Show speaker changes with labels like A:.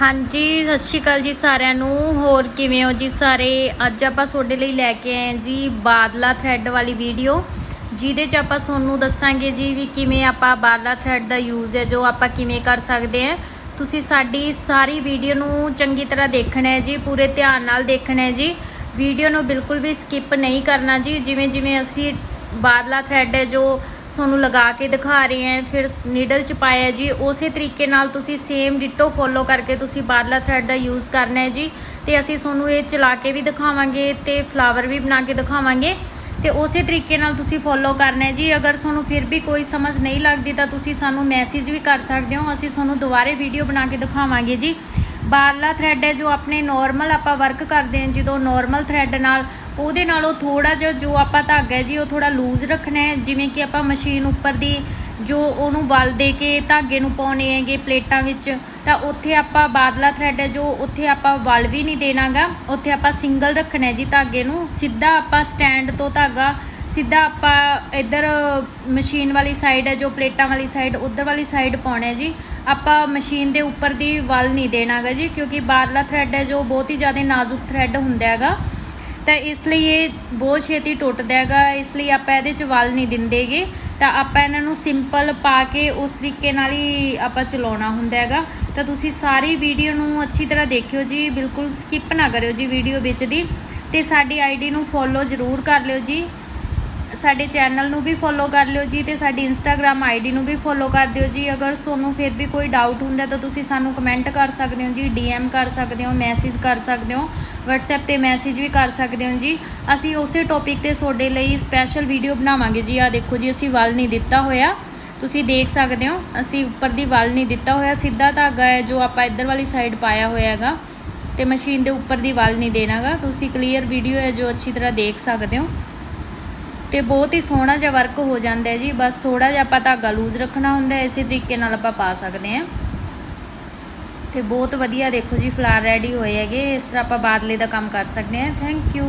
A: ਹਾਂਜੀ, ਸਤਿ ਸ਼੍ਰੀ ਅਕਾਲ ਜੀ ਸਾਰਿਆਂ ਨੂੰ। ਹੋਰ ਕਿਵੇਂ ਹੋ ਜੀ ਸਾਰੇ? ਅੱਜ ਆਪਾਂ ਤੁਹਾਡੇ ਲਈ ਲੈ ਕੇ ਆਏ ਜੀ ਬਾਦਲਾ ਥ੍ਰੈਡ ਵਾਲੀ ਵੀਡੀਓ ਜਿਹਦੇ 'ਚ ਆਪਾਂ ਤੁਹਾਨੂੰ ਦੱਸਾਂਗੇ ਜੀ ਵੀ ਕਿਵੇਂ ਆਪਾਂ ਬਾਦਲਾ ਥ੍ਰੈਡ ਦਾ ਯੂਜ਼ ਹੈ, ਜੋ ਆਪਾਂ ਕਿਵੇਂ ਕਰ ਸਕਦੇ ਹਾਂ। ਤੁਸੀਂ ਸਾਡੀ ਸਾਰੀ ਵੀਡੀਓ ਨੂੰ ਚੰਗੀ ਤਰ੍ਹਾਂ ਦੇਖਣਾ ਹੈ ਜੀ, ਪੂਰੇ ਧਿਆਨ ਨਾਲ ਦੇਖਣਾ ਹੈ ਜੀ। ਵੀਡੀਓ ਨੂੰ ਬਿਲਕੁਲ ਵੀ ਸਕਿਪ ਨਹੀਂ ਕਰਨਾ ਜੀ। ਜਿਵੇਂ ਜਿਵੇਂ ਅਸੀਂ ਬਾਦਲਾ ਥ੍ਰੈਡ ਹੈ, ਜੋ ਤੁਹਾਨੂੰ ਲਗਾ ਕੇ ਦਿਖਾ ਰਹੇ ਹਾਂ, ਫਿਰ ਨੀਡਲ ਚ ਪਾਇਆ ਜੀ। ਉਸੇ ਤਰੀਕੇ ਨਾਲ ਤੁਸੀਂ ਸੇਮ ਡਿਟੋ ਫੋਲੋ ਕਰਕੇ ਤੁਸੀਂ ਬਾਦਲਾ ਥ੍ਰੈਡ ਦਾ ਯੂਜ਼ ਕਰਨਾ ਹੈ ਜੀ। ਤੇ ਅਸੀਂ ਤੁਹਾਨੂੰ ਇਹ ਚਲਾ ਕੇ ਵੀ ਦਿਖਾਵਾਂਗੇ ਤੇ ਫਲਾਵਰ ਵੀ ਬਣਾ ਕੇ ਦਿਖਾਵਾਂਗੇ। ਤੇ ਉਸੇ ਤਰੀਕੇ ਨਾਲ ਤੁਸੀਂ ਫੋਲੋ ਕਰਨਾ ਹੈ ਜੀ। ਅਗਰ ਤੁਹਾਨੂੰ ਫਿਰ ਵੀ ਕੋਈ ਸਮਝ ਨਹੀਂ ਲੱਗਦੀ ਤਾਂ ਤੁਸੀਂ ਸਾਨੂੰ ਮੈਸੇਜ ਵੀ ਕਰ ਸਕਦੇ ਹੋ। ਅਸੀਂ ਤੁਹਾਨੂੰ ਦੁਬਾਰੇ ਵੀਡੀਓ ਬਣਾ ਕੇ ਦਿਖਾਵਾਂਗੇ ਜੀ। ਬਾਹਰਲਾ ਥਰੈਡ ਹੈ ਜੋ ਆਪਣੇ ਨਾਰਮਲ ਆਪਾਂ ਵਰਕ ਕਰਦੇ ਹਾਂ, ਜਦੋਂ ਨਾਰਮਲ ਥਰੈਡ ਨਾਲ ਉਹਦੇ ਨਾਲੋਂ ਥੋੜਾ ਜਿਹਾ ਜੋ ਆਪਾਂ ਧਾਗਾ ਹੈ ਜੀ, ਉਹ ਥੋੜਾ ਲੂਜ਼ ਰੱਖਣਾ ਹੈ। ਜਿਵੇਂ ਕਿ ਆਪਾਂ ਮਸ਼ੀਨ ਉੱਪਰ ਦੀ ਜੋ ਉਹਨੂੰ ਵਲ ਦੇ ਕੇ ਧਾਗੇ ਨੂੰ ਪਾਉਣੇ ਹੈਗੇ ਪਲੇਟਾਂ ਵਿੱਚ, ਤਾਂ ਉੱਥੇ ਆਪਾਂ ਬਾਦਲਾ ਥਰੈਡ ਹੈ ਜੋ ਉੱਥੇ ਆਪਾਂ ਵਲ ਵੀ ਨਹੀਂ ਦੇਣਾਗਾ। ਉੱਥੇ ਆਪਾਂ ਸਿੰਗਲ ਰੱਖਣਾ ਹੈ ਜੀ ਧਾਗੇ ਨੂੰ। ਸਿੱਧਾ ਆਪਾਂ ਸਟੈਂਡ ਤੋਂ ਧਾਗਾ, ਸਿੱਧਾ ਆਪਾਂ ਇੱਧਰ ਮਸ਼ੀਨ ਵਾਲੀ ਸਾਈਡ ਹੈ ਜੋ ਪਲੇਟਾਂ ਵਾਲੀ ਸਾਈਡ ਉਧਰ ਵਾਲੀ ਸਾਈਡ ਪਾਉਣਾ ਹੈ ਜੀ। ਆਪਾਂ ਮਸ਼ੀਨ ਦੇ ਉੱਪਰ ਦੀ ਵਲ ਨਹੀਂ ਦੇਣਾਗਾ ਜੀ, ਕਿਉਂਕਿ ਬਾਦਲਾ ਥਰੈਡ ਹੈ ਜੋ ਬਹੁਤ ਹੀ ਜ਼ਿਆਦਾ ਨਾਜ਼ੁਕ ਥਰੈਡ ਹੁੰਦਾ ਹੈਗਾ। ਤਾਂ ਇਸ ਲਈ ਇਹ ਬਹੁਤ ਛੇਤੀ ਟੁੱਟਦਾ ਹੈਗਾ। ਇਸ ਲਈ ਆਪਾਂ ਇਹਦੇ 'ਚ ਵਲ ਨਹੀਂ ਦਿੰਦੇਗੇ। ਤਾਂ ਆਪਾਂ ਇਹਨਾਂ ਨੂੰ ਸਿੰਪਲ ਪਾ ਕੇ ਉਸ ਤਰੀਕੇ ਨਾਲ ਹੀ ਆਪਾਂ ਚਲਾਉਣਾ ਹੁੰਦਾ ਹੈਗਾ। ਤਾਂ ਤੁਸੀਂ ਸਾਰੀ ਵੀਡੀਓ ਨੂੰ ਅੱਛੀ ਤਰ੍ਹਾਂ ਦੇਖਿਓ ਜੀ। ਬਿਲਕੁਲ ਸਕਿਪ ਨਾ ਕਰਿਓ ਜੀ ਵੀਡੀਓ ਵਿੱਚ ਦੀ। ਤੇ ਸਾਡੀ ਆਈਡੀ ਨੂੰ ਫੋਲੋ ਜ਼ਰੂਰ ਕਰ ਲਿਓ ਜੀ। ਸਾਡੇ ਚੈਨਲ ਨੂੰ ਵੀ ਫੋਲੋ ਕਰ ਲਿਓ ਜੀ ਤੇ ਸਾਡੀ ਇੰਸਟਾਗ੍ਰam ਆਈਡੀ ਨੂੰ ਵੀ ਫੋਲੋ ਕਰ ਦਿਓ ਜੀ। ਅਗਰ ਤੁਹਾਨੂੰ ਫਿਰ ਵੀ ਕੋਈ ਡਾਊਟ ਹੁੰਦਾ ਤਾਂ ਤੁਸੀਂ ਸਾਨੂੰ ਕਮੈਂਟ ਕਰ ਸਕਦੇ ਹੋ ਜੀ ਡੀਐਮ ਕਰ ਸਕਦੇ ਹੋ ਮੈਸੇਜ ਕਰ ਸਕਦੇ ਹੋ, WhatsApp ਤੇ ਮੈਸੇਜ ਵੀ ਕਰ ਸਕਦੇ ਹੋ ਜੀ। ਅਸੀਂ ਉਸੇ ਟੌਪਿਕ ਤੇ ਤੁਹਾਡੇ ਲਈ ਸਪੈਸ਼ਲ ਵੀਡੀਓ ਬਣਾਵਾਂਗੇ ਜੀ। ਆ ਦੇਖੋ ਜੀ, ਅਸੀਂ ਵੱਲ ਨਹੀਂ ਦਿੱਤਾ ਹੋਇਆ। ਤੁਸੀਂ ਦੇਖ ਸਕਦੇ ਹੋ, ਅਸੀਂ ਉੱਪਰ ਦੀ ਵੱਲ ਨਹੀਂ ਦਿੱਤਾ ਹੋਇਆ। ਸਿੱਧਾ ਧਾਗਾ ਹੈ ਜੋ ਆਪਾਂ ਇੱਧਰ ਵਾਲੀ ਸਾਈਡ ਪਾਇਆ ਹੋਇਆ ਹੈਗਾ। ਤੇ ਮਸ਼ੀਨ ਦੇ ਉੱਪਰ ਦੀ ਵੱਲ ਨਹੀਂ ਦੇਣਾਗਾ। ਤੁਸੀਂ ਕਲੀਅਰ ਵੀਡੀਓ ਹੈ ਜੋ ਅੱਛੀ ਤਰ੍ਹਾਂ ਦੇਖ ਸਕਦੇ ਹੋ। ਤੇ ਬਹੁਤ ਹੀ ਸੋਹਣਾ ਜਿਹਾ ਵਰਕ ਹੋ ਜਾਂਦਾ ਹੈ ਜੀ। ਬਸ ਥੋੜਾ ਜਿਹਾ ਆਪਾਂ ਧਾਗਾ ਲੂਜ਼ ਰੱਖਣਾ ਹੁੰਦਾ ਹੈ, ਇਸੇ ਤਰੀਕੇ ਨਾਲ ਆਪਾਂ ਪਾ ਸਕਦੇ ਹਾਂ। ਤੇ ਬਹੁਤ ਵਧੀਆ ਦੇਖੋ ਜੀ ਫਲਾਰ ਰੈਡੀ ਹੋਏ ਹੈਗੇ। ਇਸ ਤਰ੍ਹਾਂ ਆਪਾਂ ਬਾਦਲੇ ਦਾ ਕੰਮ ਕਰ ਸਕਦੇ ਹਾਂ। Thank you